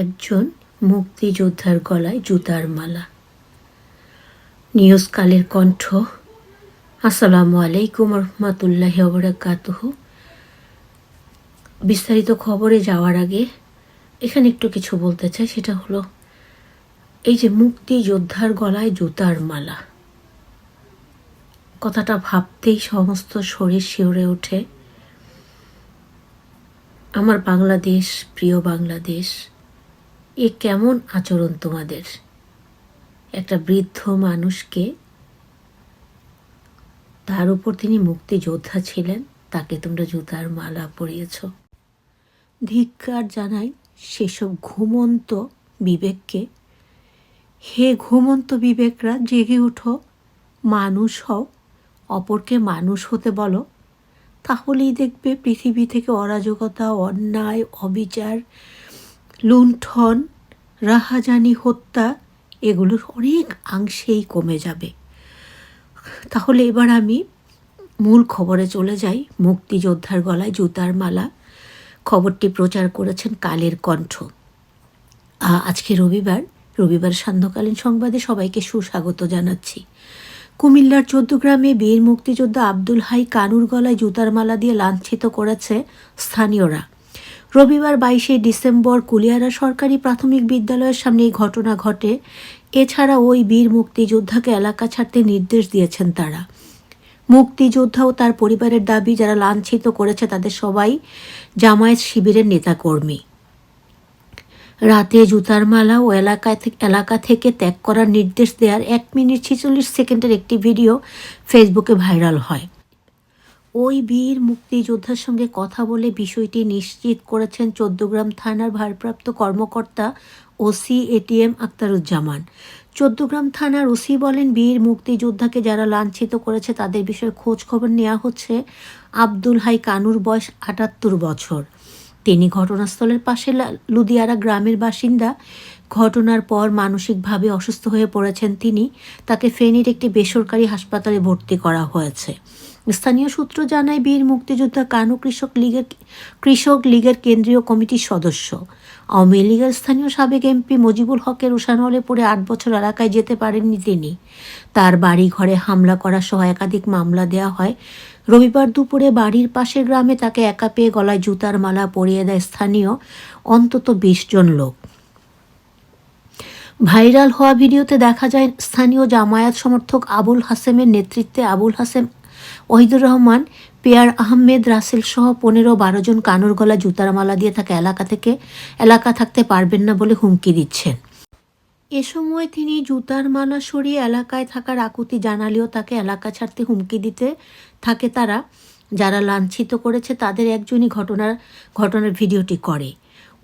একজন মুক্তিযোদ্ধার গলায় জুতার মালা। নিউজ কালের কণ্ঠ, আসসালামু আলাইকুম রহমতুল্লাহ ওবরাকাতুহ বিস্তারিত খবরে যাওয়ার আগে এখানে একটু কিছু বলতে চাই, সেটা হলো এই যে মুক্তিযোদ্ধার গলায় জুতার মালা, কথাটা ভাবতেই সমস্ত শরীর শিওরে ওঠে। আমার বাংলাদেশ, প্রিয় বাংলাদেশ এ কেমন আচরণ তোমাদের? একটা বৃদ্ধ মানুষকে তার উপর তিনি মুক্তিযোদ্ধা ছিলেন, তাকে তোমরা জুতার মালা পরিয়েছ। ধিক্কার জানাই সেসব ঘুমন্ত বিবেককে। হে ঘুমন্ত বিবেকরা, জেগে ওঠো মানুষ হও, অপরকে মানুষ হতে বলো। তাহলেই দেখবে পৃথিবী থেকে অরাজকতা, অন্যায়, অবিচার লুণ্ঠন, রাহাজানি হত্যা, এগুলোর অনেক অংশেই কমে যাবে। তাহলে এবার আমি মূল খবরে চলে যাই। মুক্তিযোদ্ধার গলায় জুতার মালা। খবরটি প্রচার করেছেন কালের কণ্ঠ। আজকে রবিবার রবিবার সান্ধ্যকালীন সংবাদে সবাইকে সুস্বাগত জানাচ্ছি। কুমিল্লার চোদ্দগ্রামে বীর মুক্তিযোদ্ধা আব্দুল হাই কানুর গলায় জুতার মালা দিয়ে লাঞ্ছিত করেছে স্থানীয়রা। রবিবার বাইশে ডিসেম্বর কুলিয়ারা সরকারি প্রাথমিক বিদ্যালয়ের সামনে এই ঘটনা ঘটে। এছাড়া ওই বীর মুক্তিযোদ্ধাকে এলাকা ছাড়তে নির্দেশ দিয়েছেন তারা। মুক্তিযোদ্ধা ও তার পরিবারের দাবি, যারা লাঞ্ছিত করেছে তাদের সবাই জামায়াত শিবিরের নেতাকর্মী। রাতে জুতার মালা ও এলাকা এলাকা থেকে ত্যাগ করার নির্দেশ দেওয়ার এক মিনিট ছেচল্লিশ সেকেন্ডের একটি ভিডিও ফেসবুকে ভাইরাল হয়। ওই বীর মুক্তিযোদ্ধার সঙ্গে কথা বলে বিষয়টি নিশ্চিত করেছেন চোদ্দগ্রাম থানার ভারপ্রাপ্ত কর্মকর্তা ওসি এটিএম আক্তারুজ্জামান। চোদ্দগ্রাম থানার ওসি বলেন, বীর মুক্তিযোদ্ধাকে যারা লাঞ্ছিত করেছে তাদের বিষয়ে খোঁজ খবর নেওয়া হচ্ছে আব্দুল হাই কানুর বয়স আটাত্তর বছর। তিনি ঘটনাস্থলের পাশে লুদিয়ারা গ্রামের বাসিন্দা ঘটনার পর মানসিকভাবে অসুস্থ হয়ে পড়েছেন তিনি। তাকে ফেনীর একটি বেসরকারি হাসপাতালে ভর্তি করা হয়েছে। স্থানীয় সূত্র জানায়, বীর মুক্তিযোদ্ধা কানু কৃষক লীগের কৃষক লীগের কেন্দ্রীয় কমিটির সদস্য। আওয়ামী লীগের স্থানীয় সাবেক এমপি মুজিবুল হকের উষানলে পড়ে আট বছর এলাকায় যেতে পারেননি তিনি। তার বাড়ি ঘরে হামলা করা সহ একাধিক মামলা দেওয়া হয়। রবিবার দুপুরে বাড়ির পাশের গ্রামে তাকে একা পেয়ে গলায় জুতার মালা পরিয়ে দেয় স্থানীয় অন্তত বিশ জন লোক। ভাইরাল হওয়া ভিডিওতে দেখা যায় স্থানীয় জামায়াত সমর্থক আবুল হাসেমের নেতৃত্বে আবুল হাসেম, ওহিদুর রহমান, পেয়ার আহমেদ রাসেল সহ পনেরো বারো জন কানুর গলা জুতার মালা দিয়ে তাকে এলাকা থেকে এলাকা থাকতে পারবেন না বলে হুমকি দিচ্ছেন। এ সময় তিনি জুতার মালা সরিয়ে এলাকায় থাকার আকুতি জানালেও তাকে এলাকা ছাড়তে হুমকি দিতে থাকে তারা। যারা লাঞ্ছিত করেছে তাদের একজনই ঘটনার ঘটনার ভিডিওটি করে।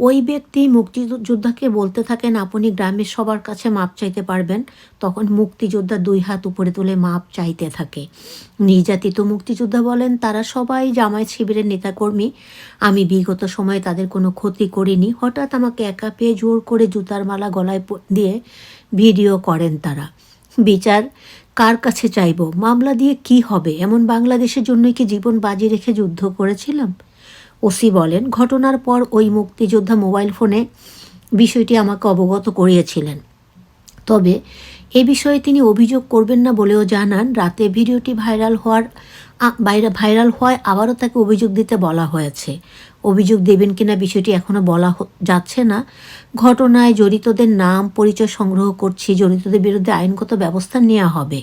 ওই ব্যক্তি মুক্তিযোদ্ধাকে বলতে থাকেন, আপনি গ্রামের সবার কাছে মাপ চাইতে পারবেন। তখন মুক্তিযোদ্ধা দুই হাত উপরে তুলে মাপ চাইতে থাকে। নির্যাতিত মুক্তিযোদ্ধা বলেন, তারা সবাই জামায়াত শিবিরের নেতাকর্মী। আমি বিগত সময়ে তাদের কোনো ক্ষতি করিনি। হঠাৎ আমাকে একা পেয়ে জোর করে জুতার মালা গলায় দিয়ে ভিডিও করেন তারা। বিচার কার কাছে চাইব? মামলা দিয়ে কি হবে? এমন বাংলাদেশের জন্যই কি জীবন বাজি রেখে যুদ্ধ করেছিলাম? ওসি বলেন, ঘটনার পর ওই মুক্তিযোদ্ধা মোবাইল ফোনে বিষয়টি আমাকে অবগত করিয়েছিলেন। তবে এ বিষয়ে তিনি অভিযোগ করবেন না বলেও জানান। রাতে ভিডিওটি ভাইরাল হওয়ার বাইরে ভাইরাল হওয়ায় আবারও তাকে অভিযোগ দিতে বলা হয়েছে। অভিযোগ দেবেন কিনা বিষয়টি এখনও বলা যাচ্ছে না। ঘটনায় জড়িতদের নাম, পরিচয় সংগ্রহ করছি। জড়িতদের বিরুদ্ধে আইনগত ব্যবস্থা নেওয়া হবে।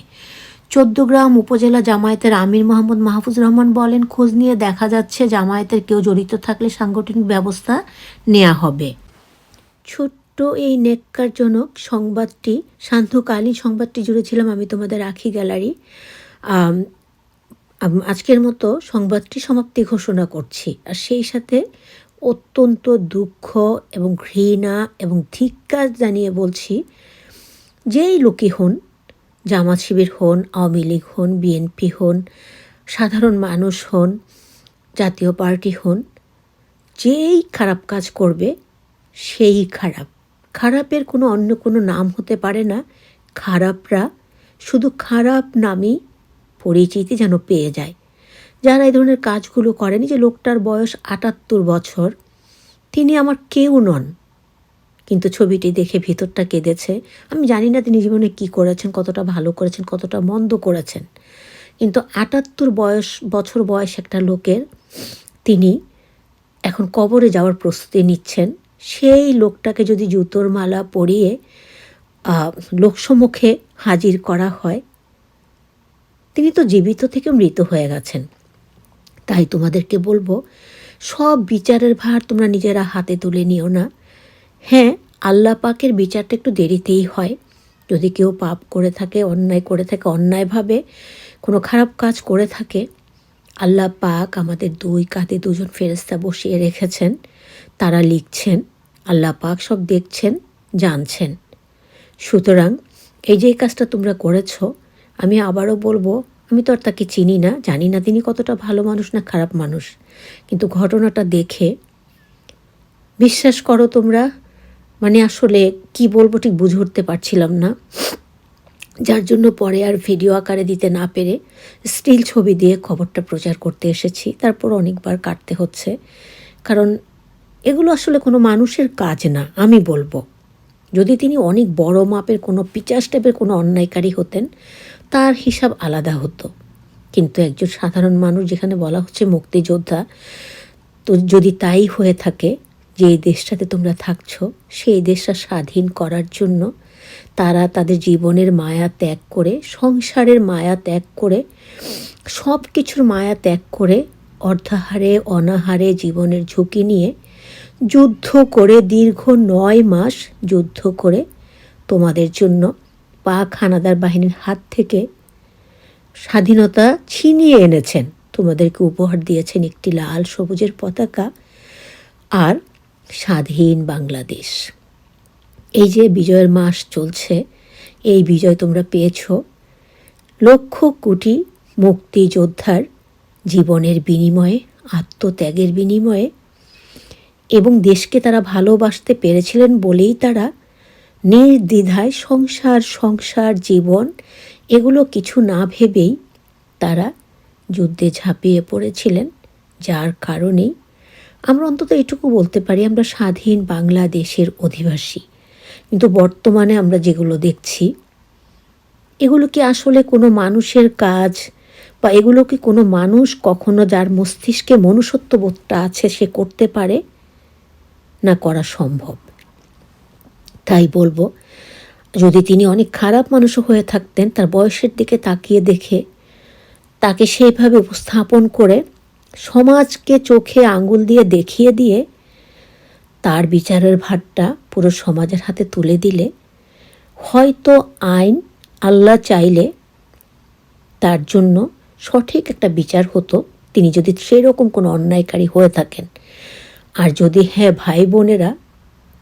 চোদ্দগ্রাম উপজেলা জামায়াতের আমির মোহাম্মদ মাহফুজ রহমান বলেন, খোঁজ নিয়ে দেখা যাচ্ছে জামায়াতের কেউ জড়িত থাকলে সাংগঠনিক ব্যবস্থা নেওয়া হবে। ছোট্ট এই নেককারজনক সংবাদটি, সান্ধ্যকালীন সংবাদটি জুড়েছিলাম আমি তোমাদের আখি গ্যালারি। আজকের মতো সংবাদটি সমাপ্তি ঘোষণা করছি। আর সেই সাথে অত্যন্ত দুঃখ এবং ঘৃণা এবং ধিক্কার জানিয়ে বলছি, যেই লোকই হন জামাত শিবির হন, আওয়ামী লীগ হন, বিএনপি হন, সাধারণ মানুষ হন, জাতীয় পার্টি হন, যেই খারাপ কাজ করবে সেই খারাপ। খারাপের কোনো অন্য কোনো নাম হতে পারে না। খারাপরা শুধু খারাপ নামই পরিচিতি যেন পেয়ে যায়। যারা এই ধরনের কাজগুলো করেন, যে লোকটার বয়স আটাত্তর বছর, তিনি আমার কেউ নন। কিন্তু ছবিটি দেখে ভিতরটা কেঁদেছে। আমি জানি না তিনি জীবনে কি করেছেন, কতটা ভালো করেছেন, কতটা মন্দ করেছেন। কিন্তু আটাত্তর বয়স, বছর বয়স একটা লোকের তিনি এখন কবরে যাওয়ার প্রস্তুতি নিচ্ছেন। সেই লোকটাকে যদি জুতোর মালা পরিয়ে লোকসমুখে হাজির করা হয়, তিনি তো জীবিত থেকে মৃত হয়ে গেছেন। তাই তোমাদেরকে বলব, সব বিচারের ভার তোমরা নিজেরা হাতে তুলে নিও না। হ্যাঁ আল্লাহ পাকের বিচারটা একটু দেরিতেই হয়। যদি কেউ পাপ করে থাকে, অন্যায় করে থাকে, অন্যায়ভাবে কোনো খারাপ কাজ করে থাকে, আল্লাহ পাক আমাদের দুই কাঁধে দুজন ফেরেস্তা বসিয়ে রেখেছেন। তারা লিখছেন, আল্লাহ পাক সব দেখছেন, জানছেন। সুতরাং এই যে কাজটা তোমরা করেছ, আমি আবারও বলব, আমি তো আর তাকে চিনি না, জানি না তিনি কতটা ভালো মানুষ না খারাপ মানুষ। কিন্তু ঘটনাটা দেখে বিশ্বাস করো তোমরা মানে আসলে কি বলব ঠিক বুঝে উঠতে পারছিলাম না। যার জন্য পরে আর ভিডিও আকারে দিতে না পেরে স্টিল ছবি দিয়ে খবরটা প্রচার করতে এসেছি। তারপর অনেকবার কাটতে হচ্ছে। কারণ এগুলো আসলে কোনো মানুষের কাজ না, আমি বলব। যদি তিনি অনেক বড় মাপের কোনো পিচাস টাইপের কোনো অন্যায়কারী হতেন, তার হিসাব আলাদা হতো। কিন্তু একজন সাধারণ মানুষ যেখানে বলা হচ্ছে মুক্তিযোদ্ধা, তো যদি তাই হয়ে থাকে যে দেশটাতে তোমরা থাকছো, সেই দেশটা স্বাধীন করার জন্য তারা তাদের জীবনের মায়া ত্যাগ করে, সংসারের মায়া ত্যাগ করে সব কিছুর মায়া ত্যাগ করে অর্ধাহারে, অনাহারে জীবনের ঝুঁকি নিয়ে যুদ্ধ করে দীর্ঘ নয় মাস যুদ্ধ করে তোমাদের জন্য পাক হানাদার বাহিনীর হাত থেকে স্বাধীনতা ছিনিয়ে এনেছেন। তোমাদেরকে উপহার দিয়েছেন একটি লাল সবুজের পতাকা। আর স্বাধীন বাংলাদেশ। এই যে বিজয়ের মাস চলছে, এই বিজয় তোমরা পেয়েছ। লক্ষ কোটি মুক্তিযোদ্ধার জীবনের বিনিময়ে, আত্মত্যাগের বিনিময়ে, এবং দেশকে তারা ভালোবাসতে পেরেছিলেন বলেই তারা নির্দ্বিধায় সংসার সংসার, জীবন, এগুলো কিছু না ভেবেই তারা যুদ্ধে ঝাঁপিয়ে পড়েছিলেন, যার কারণেই আমরা অন্তত এটুকু বলতে পারি, আমরা স্বাধীন বাংলাদেশের অধিবাসী। কিন্তু বর্তমানে আমরা যেগুলো দেখছি, এগুলো কি আসলে কোনো মানুষের কাজ বা এগুলো কি কোনো মানুষ কখনো যার মস্তিষ্কে মনুষ্যত্ববোধটা আছে সে করতে পারে না করা সম্ভব? তাই বলব, যদি তিনি অনেক খারাপ মানুষও হয়ে থাকতেন, তার বয়সের দিকে তাকিয়ে দেখে, তাকে সেইভাবে উপস্থাপন করে সমাজকে চোখে আঙ্গুল দিয়ে দেখিয়ে দিয়ে তার বিচারের ভারটা পুরো সমাজের হাতে তুলে দিলে, হয়তো আইন আল্লাহ চাইলে তার জন্য সঠিক একটা বিচার হতো। তিনি যদি সেরকম কোনো অন্যায়কারী হয়ে থাকেন। আর যদি হ্যাঁ ভাই বোনেরা,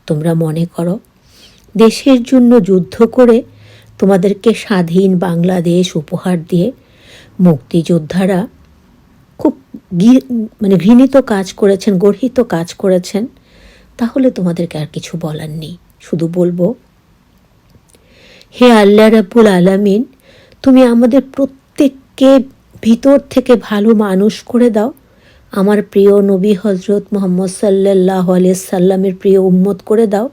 তোমরা মনে করো, দেশের জন্য যুদ্ধ করে তোমাদেরকে স্বাধীন বাংলাদেশ উপহার দিয়ে মুক্তিযোদ্ধারা খুব মানে ঘৃণিত কাজ করেছেন, গর্হিত কাজ করেছেন, তাহলে তোমাদেরকে আর কিছু বলার নেই। শুধু বলব, হে আল্লাহ রাব্বুল আলামিন, তুমি আমাদের প্রত্যেককে ভিতর থেকে ভালো মানুষ করে দাও। আমার প্রিয় নবী হজরত মোহাম্মদ সাল্লাহ সাল্লামের প্রিয় উম্মত করে দাও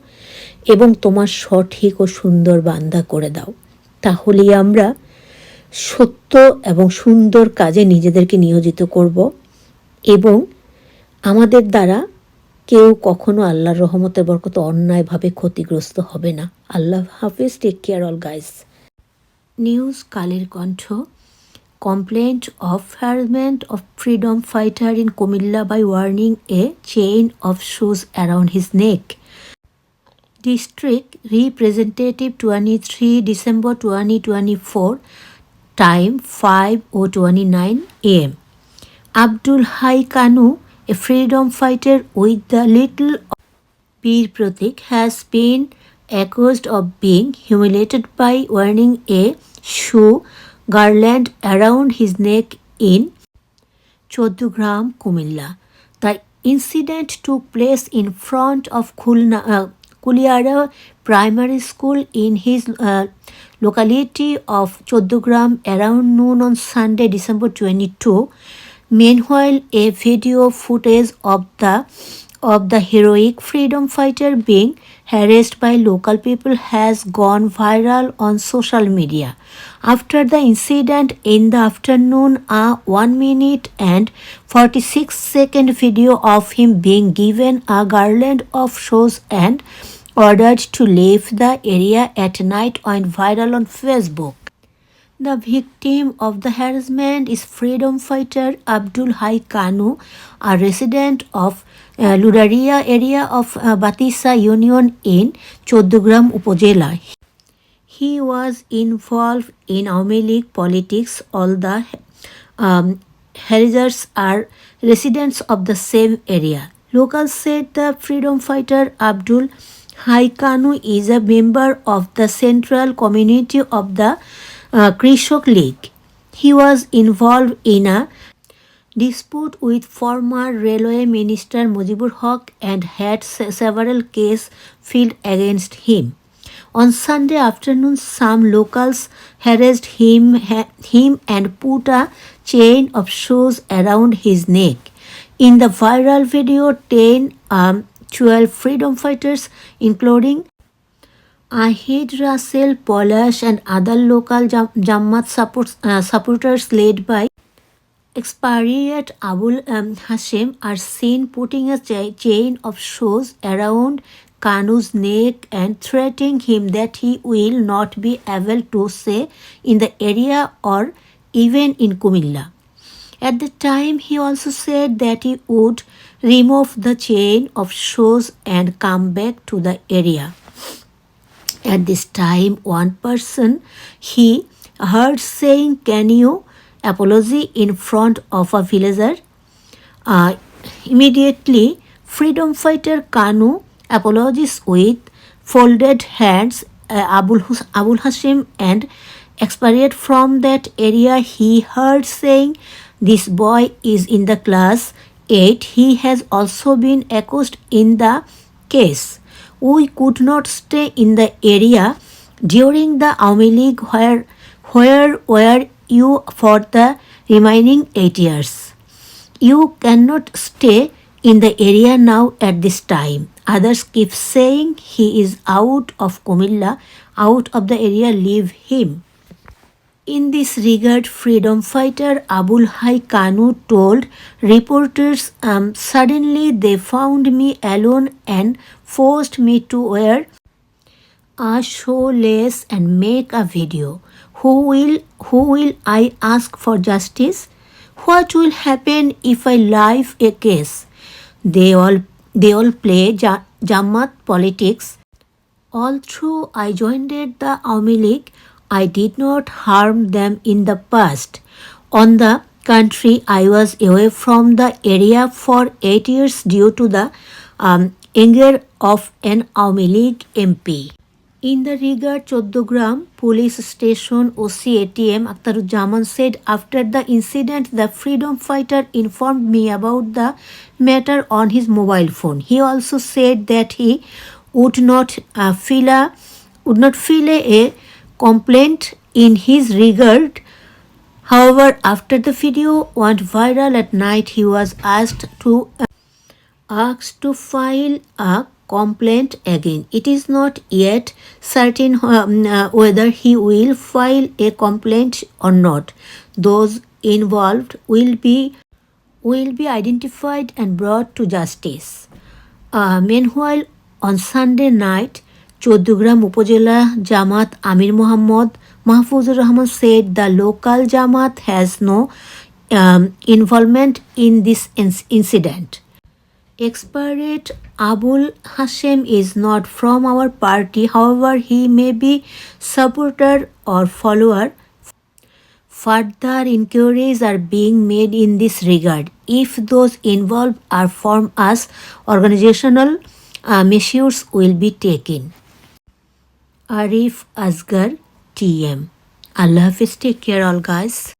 এবং তোমার সঠিক ও সুন্দর বান্দা করে দাও। তাহলেই আমরা সত্য এবং সুন্দর কাজে নিজেদেরকে নিয়োজিত করব এবং আমাদের দ্বারা কেউ কখনো আল্লাহর রহমতের বরকত অন্যায়ভাবে ক্ষতিগ্রস্ত হবে না। আল্লাহ হাফিজ take care all guys news Kaler Kantho. Complaint of harassment of freedom fighter in Comilla by warning a chain of shoes around his neck district representative twenty three December twenty twenty four time 5:29 am. Abdul Hai Kanu, a freedom fighter with the little Peer Pratik has been accused of being humiliated by wearing a shoe garland around his neck in Choddugram, Kumilla. The incident took place in front of Khulna, uh, Kuliara Primary School in his uh, locality of Choddugram around noon on Sunday, December 22. Meanwhile, a video footage of the of the heroic freedom fighter being harassed by local people has gone viral on social media. After the incident in the afternoon, a 1 minute and 46 second video of him being given a garland of shoes and ordered to leave the area at night went viral on Facebook. The victim of the harassment is freedom fighter Abdul Hai Kanu, a resident of uh, Ludaria area of uh, Batisa Union in Choddogram Upojela. He was involved in Awami League politics. All the um, harassers are residents of the same area. Locals said the freedom fighter Abdul Hai Kanu is a member of the central community of the uh, Krishok League. He was involved in a dispute with former railway minister Mujibur Haq and had se- several cases filed against him. On Sunday afternoon, some locals harassed him, him and put a chain of shoes around his neck. In the viral video, 10, um, 12 freedom fighters, including Ahid Russell, Polash, and other local Jam- Jammat supports, uh, supporters led by expatriate Abul um, Hashim are seen putting a cha- chain of shoes around Kanu's neck and threatening him that he will not be able to stay in the area or even in Kumilla. At the time, he also said that he would remove the chain of shoes and come back to the area. At this time, one person he heard saying, Can you apology in front of a villager? Uh, immediately, freedom fighter Kanu apologized with folded hands. Uh, Abul, Hashim and expatriate from that area he heard saying this boy is in the class 8 he has also been accused in the case we could not stay in the area during the Awami League where where were you for the remaining 8 years you cannot stay in the area now at this time. Others keep saying he is out of Kumilla, out of the area, leave him. In this regard, freedom fighter Abul Hai Kanu told reporters, um, Suddenly they found me alone and forced me to wear a show lace and make a video. Who will who will I ask for justice? What will happen if I live a case? They all they all play ja- Jammat politics. Although I joined the Awami League, I did not harm them in the past. On the contrary, I was away from the area for eight years due to the um, anger of an Awami League MP. In the regard, Choddogram police station OC ATM Akhtaruzzaman said after the incident, the freedom fighter informed me about the matter on his mobile phone. He also said that he would not uh, feel a would not feel a, a complaint in his regard. However, after the video went viral at night, he was asked to uh, asked to file a complaint again. It is not yet certain um, uh, whether he will file a complaint or not. Those involved will be will be identified and brought to justice. Uh, meanwhile, on Sunday night, Choddogram Upojela Jamaat Amir Mohammad Mahfuzur Rahman said the local Jamaat has no um, involvement in this inc- incident. Expert Abul Hashem is not from our party, however, he may be supporter or follower. Further inquiries are being made in this regard. If those involved are from us, organizational uh, measures will be taken. Arif Asgar TM. Allah Hafiz, take care all guys.